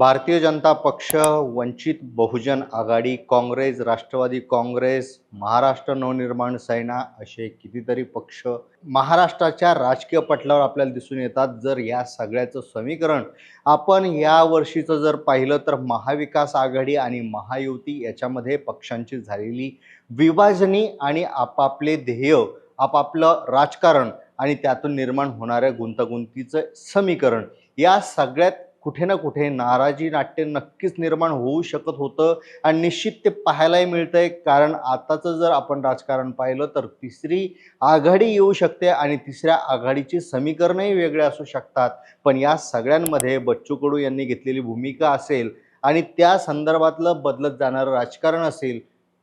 भारतीय जनता पक्ष वंचित बहुजन आघाडी काँग्रेस राष्ट्रवादी काँग्रेस महाराष्ट्र नवनिर्माण सेना असे कितीतरी पक्ष महाराष्ट्राच्या राजकीय पटलावर आपल्याला दिसून येतात. जर या सगळ्याचं समीकरण आपण या वर्षीचं जर पाहिलं तर महाविकास आघाडी आणि महायुती याच्यामध्ये पक्षांची झालेली विभाजनी आणि आपापले ध्येय आपापलं राजकारण आणि त्यातून निर्माण होणाऱ्या गुंतागुंतीचं समीकरण या सगळ्यात कुठे ना कुठे नाराजी नाट्य नक्कीच निर्माण होऊ शकत होतं आणि निश्चित ते पाहायलाही मिळतंय. कारण आताचं जर आपण राजकारण पाहिलं तर तिसरी आघाडी येऊ शकते आणि तिसऱ्या आघाडीची समीकरणही वेगळे असू शकतात. पण या सगळ्यांमध्ये बच्चू कडू यांनी घेतलेली भूमिका असेल आणि त्या संदर्भातलं बदलत जाणारं राजकारण असेल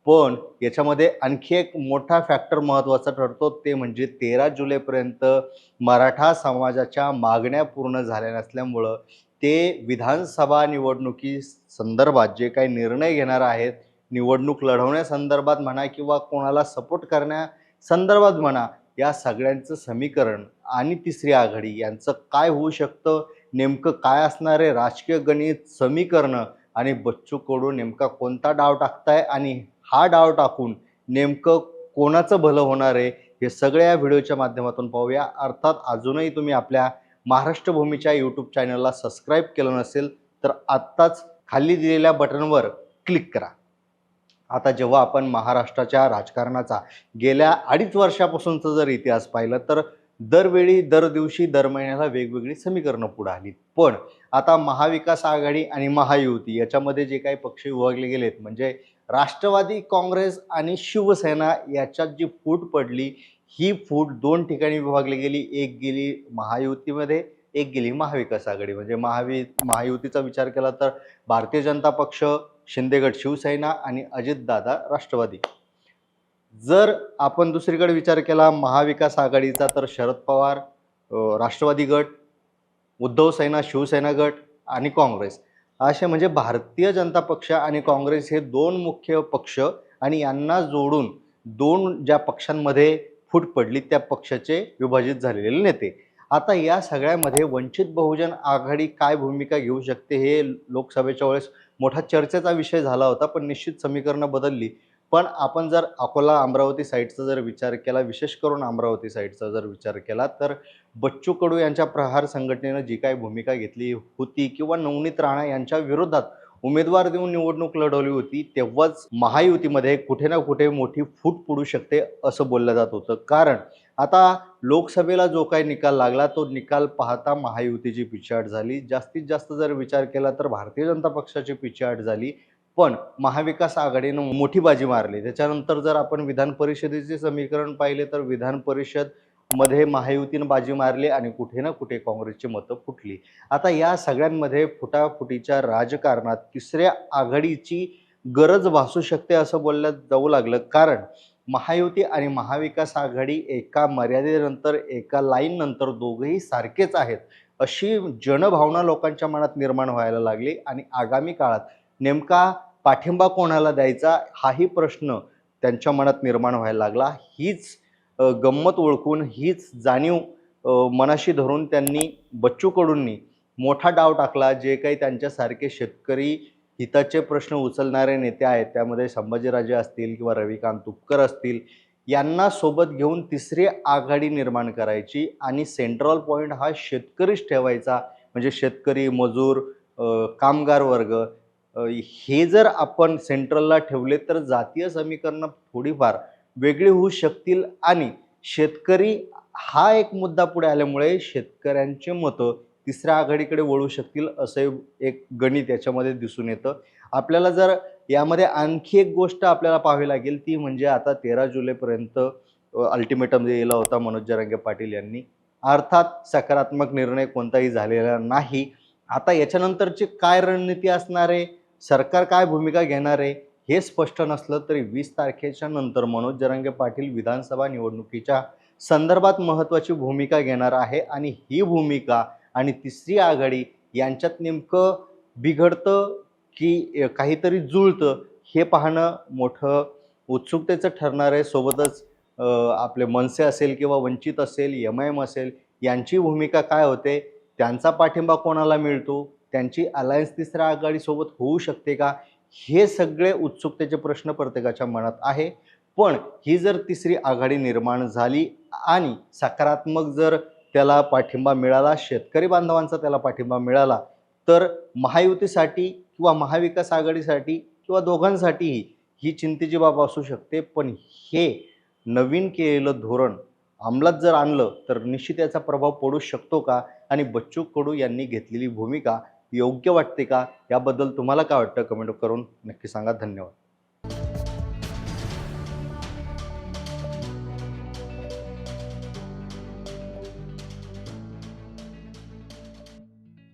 पण याच्यामध्ये आणखी एक मोठा फॅक्टर महत्त्वाचा ठरतो ते म्हणजे तेरा जुलैपर्यंत मराठा समाजाच्या मागण्या पूर्ण झाल्या नसल्यामुळं. ते विधानसभा निवडणुकी संदर्भात जे काही निर्णय घेणार आहेत निवडणूक लढवण्यासंदर्भात म्हणा किंवा कोणाला सपोर्ट करण्यासंदर्भात म्हणा या सगळ्यांचं समीकरण आणि तिसरी आघाडी यांचं काय होऊ शकतं नेमकं काय असणारे राजकीय गणित समीकरणं आणि बच्चू कडू नेमका कोणता डाव टाकताय आणि हा डाव टाकून नेमकं कोणाचं भलं होणार आहे हे सगळ्या व्हिडिओच्या माध्यमातून पाहूया. अर्थात अजूनही तुम्ही आपल्या महाराष्ट्र भूमीच्या यूट्यूब चॅनलला सबस्क्राईब केलं नसेल तर आत्ताच खाली दिलेल्या बटनवर क्लिक करा. आता जेव्हा आपण महाराष्ट्राच्या राजकारणाचा गेल्या अडीच वर्षापासूनचा जर इतिहास पाहिला तर दरवेळी दर दिवशी दर महिन्याला वेगवेगळी समीकरणं पुढे आली. पण आता महाविकास आघाडी आणि महायुती याच्यामध्ये जे काही पक्ष विभागले गेलेत म्हणजे राष्ट्रवादी काँग्रेस आणि शिवसेना याच्यात जी फूट पडली ही फूट दोन ठिकाणी विभागली गेली एक गेली महायुतीमध्ये एक गेली महाविकास आघाडी. म्हणजे महावि महायुतीचा विचार केला तर भारतीय जनता पक्ष शिंदेगड शिवसेना आणि अजितदादा राष्ट्रवादी. जर आपण दुसरीकडे विचार केला महाविकास आघाडीचा तर शरद पवार राष्ट्रवादी गट उद्धव सेना शिवसेना गट आणि काँग्रेस. असे म्हणजे भारतीय जनता पक्ष आणि काँग्रेस हे दोन मुख्य पक्ष आणि यांना जोडून दोन ज्या पक्षांमध्ये फूट पडली त्या पक्षाचे विभाजित झालेले नेते. आता या सगळ्यामध्ये वंचित बहुजन आघाडी काय भूमिका घेऊ शकते हे लोकसभेच्या वेळेस मोठा चर्चेचा विषय झाला होता पण निश्चित समीकरणं बदलली. पण आपण जर अकोला अमरावती साईडचा जर विचार केला विशेष करून अमरावती साईडचा जर विचार केला तर बच्चू कडू यांच्या प्रहार संघटनेनं जी काही भूमिका घेतली होती किंवा नवनीत राणा यांच्या विरोधात उमेदवार देऊन निवडणूक लढवली होती तेव्हाच महायुतीमध्ये कुठे ना कुठे मोठी फूट पडू शकते असं बोललं जात होतं. कारण आता लोकसभेला जो काही निकाल लागला तो निकाल पाहता महायुतीची पिछाट झाली. जास्तीत जास्त जर विचार केला तर भारतीय जनता पक्षाची पिछाट झाली. पण महाविकास आघाडीनं मोठी बाजी मारली. त्याच्यानंतर जर आपण विधान परिषदेचे समीकरण पाहिले तर विधान परिषद मध्ये महायुतीनं बाजी मारली आणि कुठे ना कुठे काँग्रेसची मतं फुटली. आता या सगळ्यांमध्ये फुटाफुटीच्या राजकारणात तिसऱ्या आघाडीची गरज भासू शकते असं बोललं जाऊ लागलं. कारण महायुती आणि महाविकास आघाडी एका मर्यादेनंतर एका लाईननंतर दोघेही सारखेच आहेत अशी जनभावना लोकांच्या मनात निर्माण व्हायला लागली आणि आगामी काळात नेमका पाठिंबा कोणाला द्यायचा हाही प्रश्न त्यांच्या मनात निर्माण व्हायला लागला. हीच गंमत ओळखून हीच जाणीव मनाशी धरून त्यांनी बच्चू कडूंनी मोठा डाव टाकला जे काही त्यांच्यासारखे शेतकरी हिताचे प्रश्न उचलणारे नेते आहेत. त्यामध्ये संभाजीराजे असतील किंवा रविकांत तुपकर असतील यांना सोबत घेऊन तिसरी आघाडी निर्माण करायची आणि सेंट्रल पॉईंट हा शेतकरीच ठेवायचा. म्हणजे शेतकरी मजूर कामगार वर्ग हे जर आपण सेंट्रलला ठेवले तर जातीय समीकरणं थोडीफार वेगळी होऊ शकतील आणि शेतकरी हा एक मुद्दा पुढे आल्यामुळे शेतकऱ्यांचे मतं तिसऱ्या आघाडीकडे वळू शकतील असं एक गणित याच्यामध्ये दिसून येतं. आपल्याला जर यामध्ये आणखी एक गोष्ट आपल्याला पाहावी लागेल ती म्हणजे आता तेरा जुलैपर्यंत अल्टिमेटम दिला होता मनोज जरांगे पाटील यांनी अर्थात सकारात्मक निर्णय कोणताही झालेला नाही. आता याच्यानंतरची काय रणनीती असणार आहे? सरकार काय भूमिका घेणार आहे? हे स्पष्ट नसलं तरी वीस तारखेच्या नंतर मनोज जरांगे पाटील विधानसभा निवडणुकीच्या संदर्भात महत्त्वाची भूमिका घेणार आहे आणि ही भूमिका आणि तिसरी आघाडी यांच्यात नेमकं बिघडतं की काहीतरी जुळतं हे पाहणं मोठं उत्सुकतेचं ठरणार आहे. सोबतच आपले मनसे असेल किंवा वंचित असेल एम आय एम असेल यांची भूमिका काय होते त्यांचा पाठिंबा कोणाला मिळतो त्यांची अलायन्स तिसऱ्या आघाडीसोबत होऊ शकते का हे सगळे उत्सुकतेचे प्रश्न प्रत्येकाच्या मनात आहे. पण ही जर तिसरी आघाडी निर्माण झाली आणि सकारात्मक जर त्याला पाठिंबा मिळाला शेतकरी बांधवांचा त्याला पाठिंबा मिळाला तर महायुतीसाठी किंवा महाविकास आघाडीसाठी किंवा दोघांसाठीही ही चिंतेची बाब असू शकते. पण हे नवीन केलेलं धोरण अंमलात जर आणलं तर निश्चित याचा प्रभाव पडू शकतो का? आणि बच्चू कडू यांनी घेतलेली भूमिका योग्य वाटते का? याबद्दल तुम्हाला काय वाटतं? कमेंट करून नक्की सांगा. धन्यवाद.